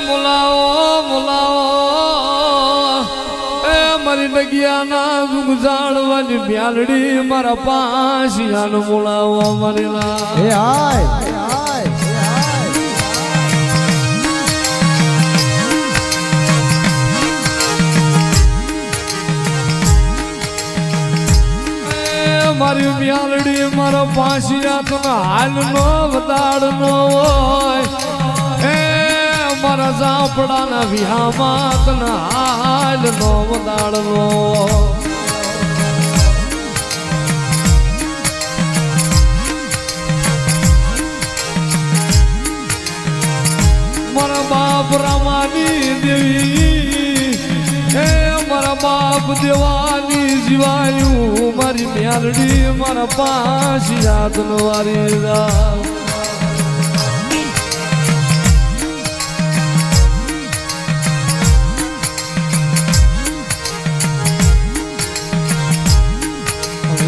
મુલાવો મુલાવો એ મારી ડગિયાના દુગ જાળવાની બ્યાલડી મારા પાસિયાનો મુલાવો મરેલા હે હાય એ મારી પાસિયા તને હાલ નો વદાડ નો હોય. એ મારા ઝાપડાના વિહામાં તને હાલ નો વદાડ નો મારા બાપ રામાની દેવી. હે મારા બાપ દેવાની જીવાયું મારી મ્યાલડી મારા પાંચ યાદ વારી રામ.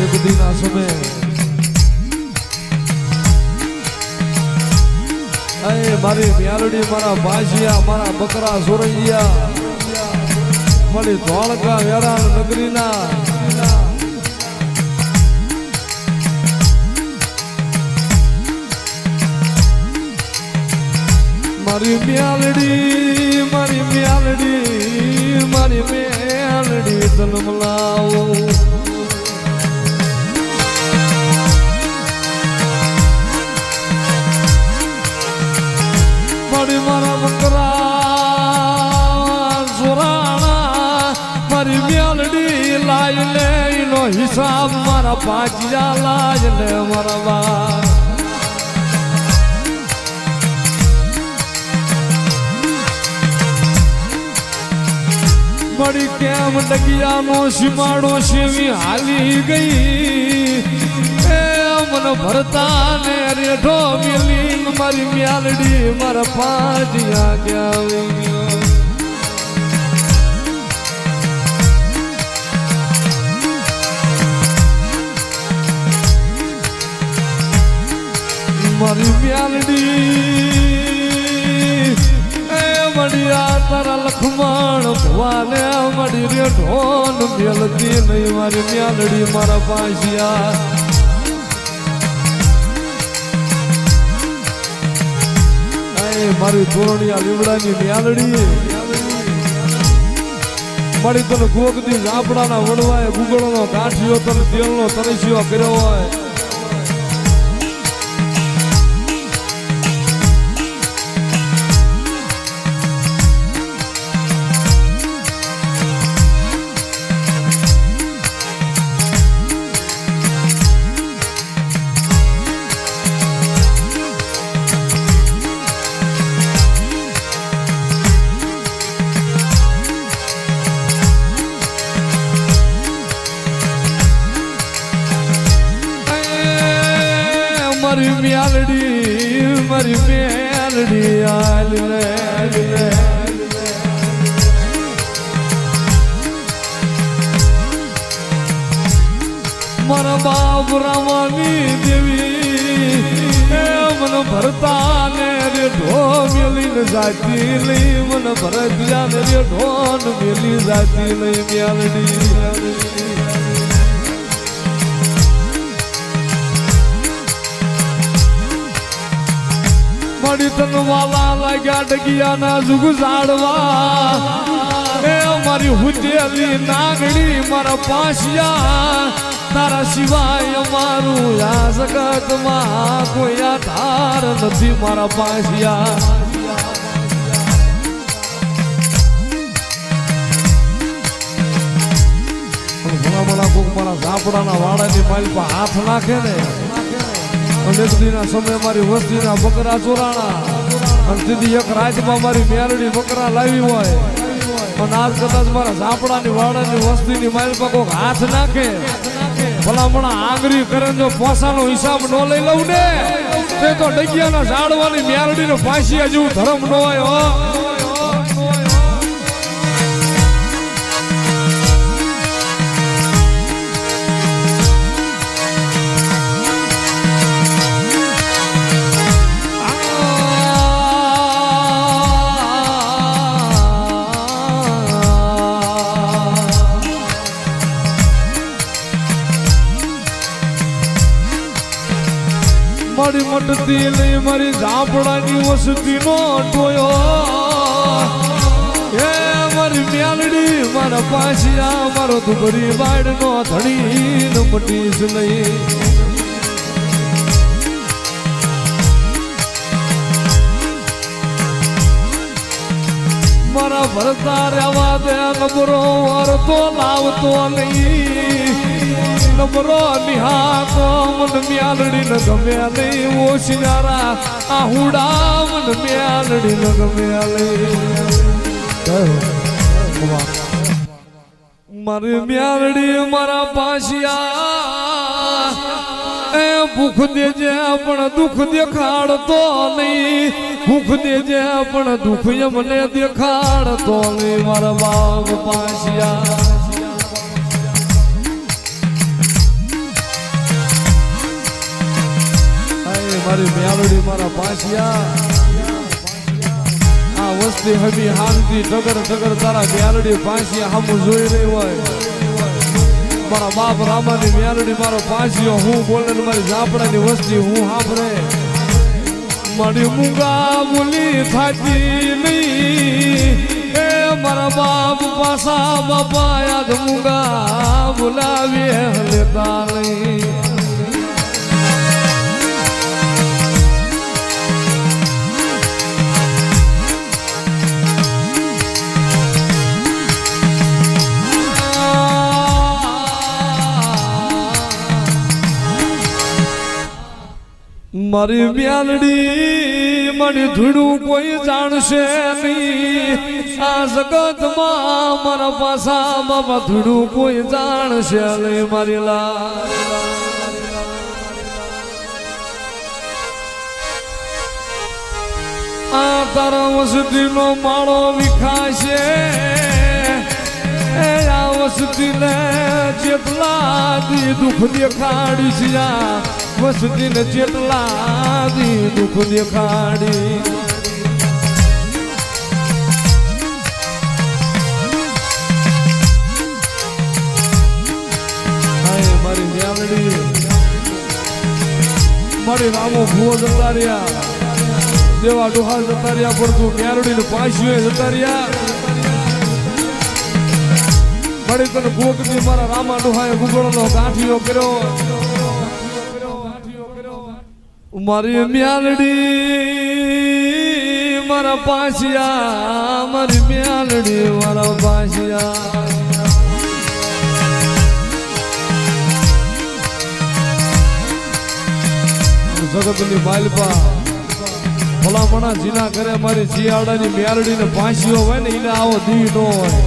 એક દિના સમય. અરે મારી મ્યાલડી મારા ભાસિયા મારા બકરા, સોરૈયા. મારી ધોળકા વેરાણ નગરીના. મારી મ્યાલડી મારી મ્યાલડી મારી મ્યાલડી તન મલાવો મારી મારા બકરા સોરાણા મારી મ્યાલડી લાય લે એનો હિસાબ મારા પાછા લાય લે મારા બા મળી કેમ ડગિયાનો સીમાડો સેવી હાલી ગઈ? મન ભરતા ને રેઠો મેલી મારી મ્યાલડી મારા પાજિયા ગયા મારી મ્યાલડી મળ્યા તારા લખમણ ભવાને મળી રે ઢોન મેલતી નહીં મારી મ્યાલડી મારા પાસિયા મારી ધોરણિયા લીમડાની મ્યાલડી. મળી તને ગોગદી લાપડાના વડવાએ ગુગળનો ગાંઠિયો તને તેલનો તરસ્યો કર્યો હોય. મારી મ્યાલડી મારી મ્યાલડી આલ રે મારા બાપ રામાની દેવી મન ભરતા ને રે ઢો મેલી જાતી લઈ, મન ભરત ને રે ઢોન મેલી જાતી લઈ મ્યાલડી મળી તન વાલા લાગ્યા ડગિયાના જુગ ઝાડવા. એ મારી હુજેલી નાગણી મારા પાસિયા તારા સિવાય મારું આ જગતમાં કોઈ આધાર નથી મારા પાસિયા ભલા ભલા કોક મારા ઝાપડાના વાડાની માલ પર હાથ નાખે ને અનેક દીના સમય મારી વસ્તીના બકરા ચોરાણા. અને સીધી એક રાતમાં મારી મેરડી બકરા લાવી હોય. અને આજ કદાચ મારા ઝાપડાની વાડાની વસ્તીની માઇલ પર કોક હાથ નાખે. ભલામણા આંગરી કરે જો પોસાનો હિસાબ ન લઈ લઉં ને, તે તો ડગિયાના ઝાડવાની મેરડીનો ફાંસી હજુ ધર્મ ન હોય મટતી નહીં મારી ઝાપડાની વસતીનો ટોયો. હે મારી મ્યાલડી, મારા પાછિયા, મારો દુબરી વાડનો ધણી ન મટીશ મારા ભરતા રહેવા દે નબરો વરતો લાવતો નહીં. નબરો નિહાતો મન મ્યાલડી ન ગમ્યા નહીં ઓશિયારા આ હુડા મન મ્યાલડી ન ગમ્યા લઈ મારી મ્યાલડી મારા પાસિયા એ ભૂખ દેજે પણ દુઃખ દેખાડતો નહીં. ભૂખ દેજે, પણ દુઃખ મને દેખાડ તો મારા બાપ પાછિયા. મારી મેળડી મારા પાછિયા. આ વસ્તી હમી હાલતી ટગર ટગર તારા મેળડી પાછિયા હમ જોઈ રહી હોય. મારા બાપ રામાની મેળડી મારો પાછિયો, હું બોલે મારી ઝાપડાની વસ્તી હું સાંભળે મારી મૂંગા બોલી થાતી નહીં એ મારા બાપ પાસા બાપા યાદ મૂંગા બોલાવી લેતા નહીં મારી મ્યાલડી મને ધૂળું કોઈ જાણશે નહીં. આ જગતમાં મારા પાસા બાબા ધૂળું કોઈ જાણશે નહીં, મારી લા આ તારા વસતીનો માળો વિખાશે. એ આ વસતીને જેટલા દી દુઃખ દેખાડી છે વસતીને જેટલા દી દુઃખ દેખાડી. મારી રામો ભૂવો જતા રહ્યા. દેવા ડોહા જતા રહ્યા પડતું મેરડી ને પાછું જતા રહ્યા. મળી તને ગોગની મારા રામા ડોહાએ ગુગળનો ગાંઠિયો કર્યો. મારી મ્યાલડી, મારા પાસિયા મારી મ્યાલડી, મારા પાસિયા જગતની માલપા ભલામણા જીના કરે મારી શિયાળાની મ્યાલડીને પાસીઓ હોય ને એને આવો દી નો હોય.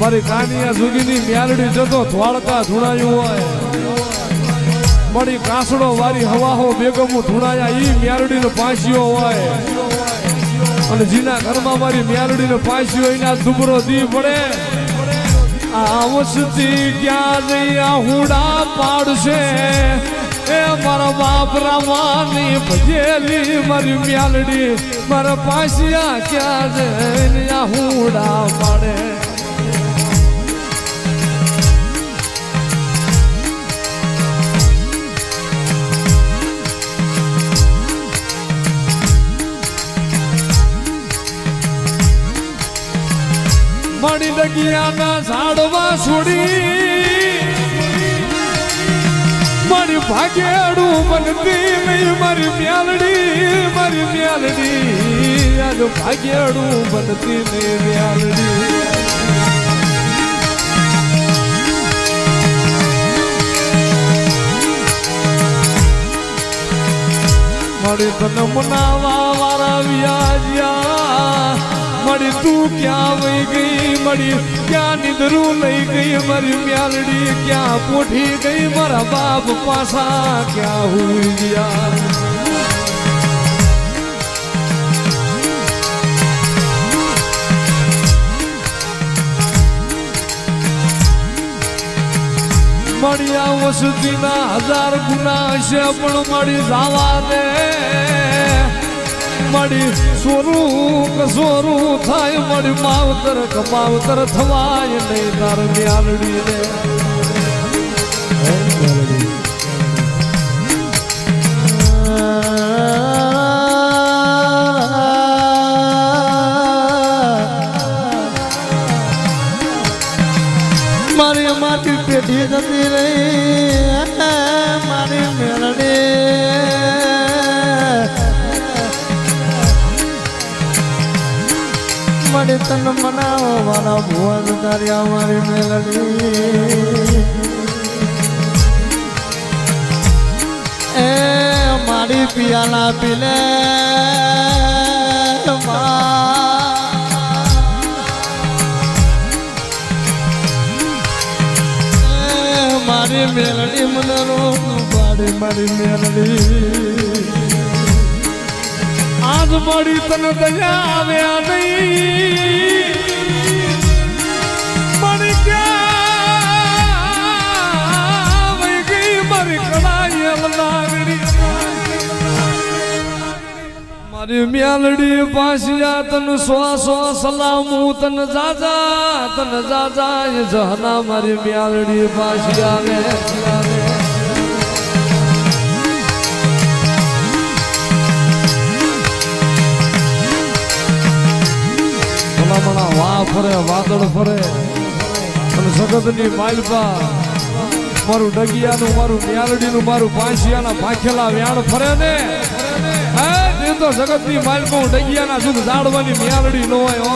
મારી કાનિયા સુગીની મ્યાલડી જતો ધ્વાળકા ધૂણાયું હોય. મારી કાસડો વારી હવાહો બેગમો ધૂણાયા, ઈ મ્યાલડીનો પાસીઓ હોય. અને જીના ઘરમાં મારી મ્યાલડીનો પાસીઓ એના દુબરો દી પડે ક્યાં નહીં આહુડા પાડશે? એ મારા બાપ રામાની ભજેલી મારી મ્યાલડી મારા પાસિયા ક્યાં જઈને આ હુડા પાડે? મળી ડગિયાના ઝાડવા છોડી. મારી ભાગેડું બનતી નહીં, મારી મ્યાલડી મારી મ્યાલડી આજ ભાગેડું બનતી નહીં મ્યાલડી મારી તન મનાવા વાળા વ્યાજ્યા. મળી, તું ક્યાં વહી ગઈ મળી? ક્યાં નિંદરું લઈ ગઈ મારી મ્યાલડી? ક્યાં પોઠી ગઈ મારા બાપ પાસા ક્યાં હું ગયા? મળ્યા વસતીના હજાર ગુના છે, પણ મળી જવા દે. મળી સ્વરૂપ સ્વરૂપ થાય મળી માવતર કમાવતર થવાય નહીં તાર મ્યાલડી રે ભુવન તાર્યા મારી મેલડી એ મારી પિયાલા પીલે મારી મેલડી મને રોગ મારી મેલડી. આજ મળી તને દયા આવ્યા નહીં. મારી મ્યાલડી પાસિયા તન સો સો સલામુ તન જાજા તન જાજા જહના મારી મ્યાલડી પાસિયા ને ભલામણા વા ફરે, વાદળ ફરે, અને જગતની માલપા, મારું ડગિયાનું, મારું મ્યાલડીનું, મારું પાસિયાના ભાખેલા વ્યાણ ફરે ને. હે? તે તો જગતની માલપા હું ડગિયાના સુખ જાડવાની મિયાલડી નો હોય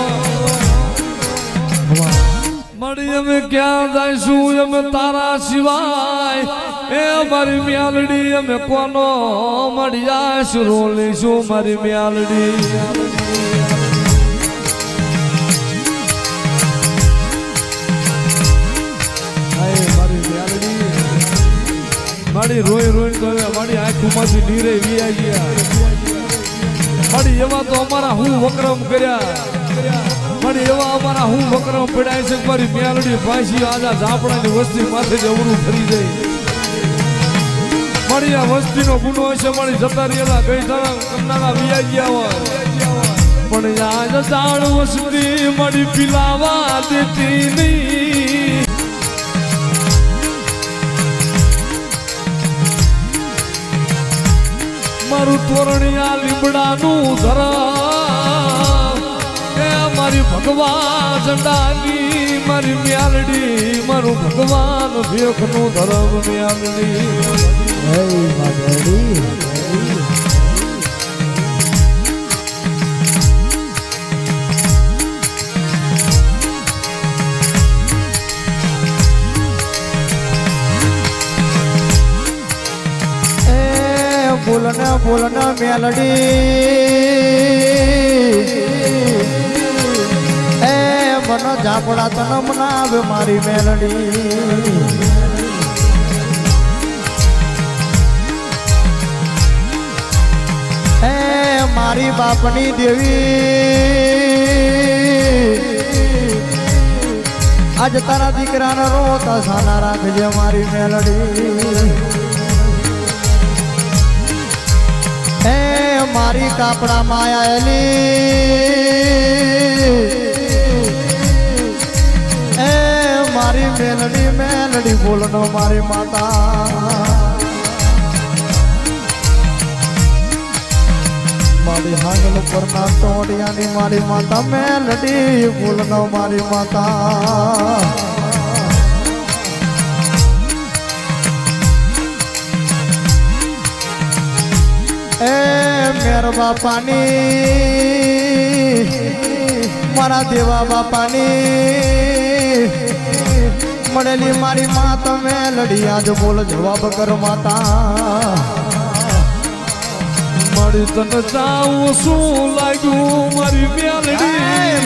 મળી અમે ક્યાં જઈશું અમે તારા સિવાય? એ મારી મ્યાલડી અમે કોનો મળી આશું રોલીશું મારી મ્યાલડી મારી રોઈ રોઈ તો મારી આંખોમાંથી નીરે વિયા ગયા. મારી એવા તો અમારા હું વક્રમ કર્યા. મારી એવા અમારા હું વક્રમ પડાય છે. મારી મેલડી પાછી આજા ઝાપડાની વસ્તી માથે જ અવરું ફરી જાય. મારી આ વસ્તીનો ગુનો હશે મારી જતા રહેલા ગઈ જણા કમનાના વિયા ગયા હોય. પણ આજ જાણ વસ્તી મારી પીલાવા દેતી નહીં. મારું તોરણિયા લીમડાનું ધરા એ મારી ભગવાન ઝંડાની, મારી મ્યાલડી, મારું ભગવાન ભેખનું ધરમ મ્યાલડી. બોલને બોલને મેલડી. એ મન ઝાપડા તન મનાવે મારી મેલડી. મારી બાપની દેવી. આજ તારા દીકરાને રોતા સાના રાખજે મારી મેલડી. હે મારી કાપડા માયાલી. એ મારી મેલડી મેલડી, બોલનો મારી માતા. મારી હાંગલ પરના ટોડિયાની મારી માતા, મેલડી, બોલનો મારી માતા. મેર બાપાની મારા દેવા બાપાની મળેલી મારી માં તમે લડી આજ બોલ જવાબ કર માતા. મારી તને જાઉં શું લાગ્યું મારી મ્યાલડી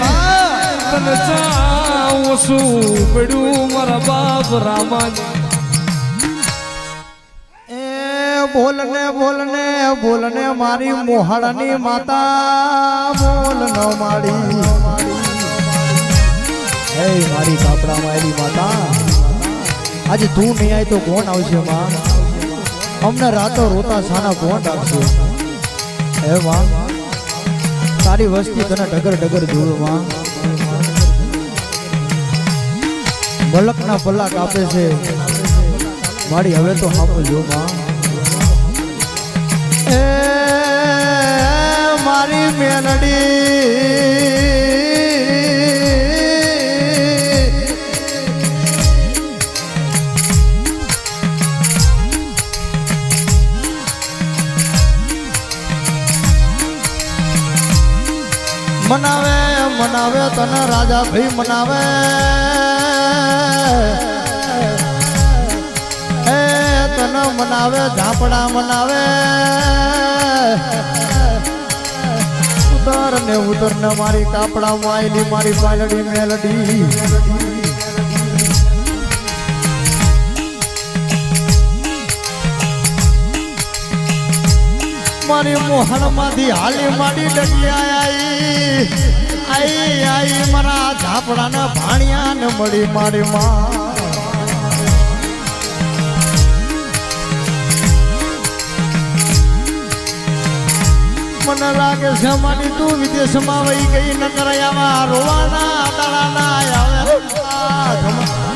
તને જાઉં શું પડ્યું મારા બાપ રામાજી? એ બોલને બોલને બોલને મારી મોહળની માતા, બોલ ન માડી હે મારી કાપડા મારી માતા, આજે તું નહીં આય તો કોણ આવશે માં? અમને રાતો રોતા સાના કોણ રાખશે? હે માં, તારી વસ્તી તને ડગર ડગર જોવે માં. મલકના પલ્લા કાપે છે. મારી હવે તો સાંભળજો માં. તારી મેલડી મનાવે મનાવે તને રાજા ભાઈ મનાવે એ તને મનાવે ઝાપડા મનાવે ઉતર ને ઉતર ને મારી કાપડા માયલી મારી પાલડી મેલડી. મારી મોહનમાંથી હાલી માડી ડગી આઈ. આઈ આઈ, મારા ઝાપડા ને ભાણિયા ને મળી મારી માં. મને લાગે છે મારી તું વિદેશમાં વહી ગઈ નકર આમાં રોવાના દાડાના આવે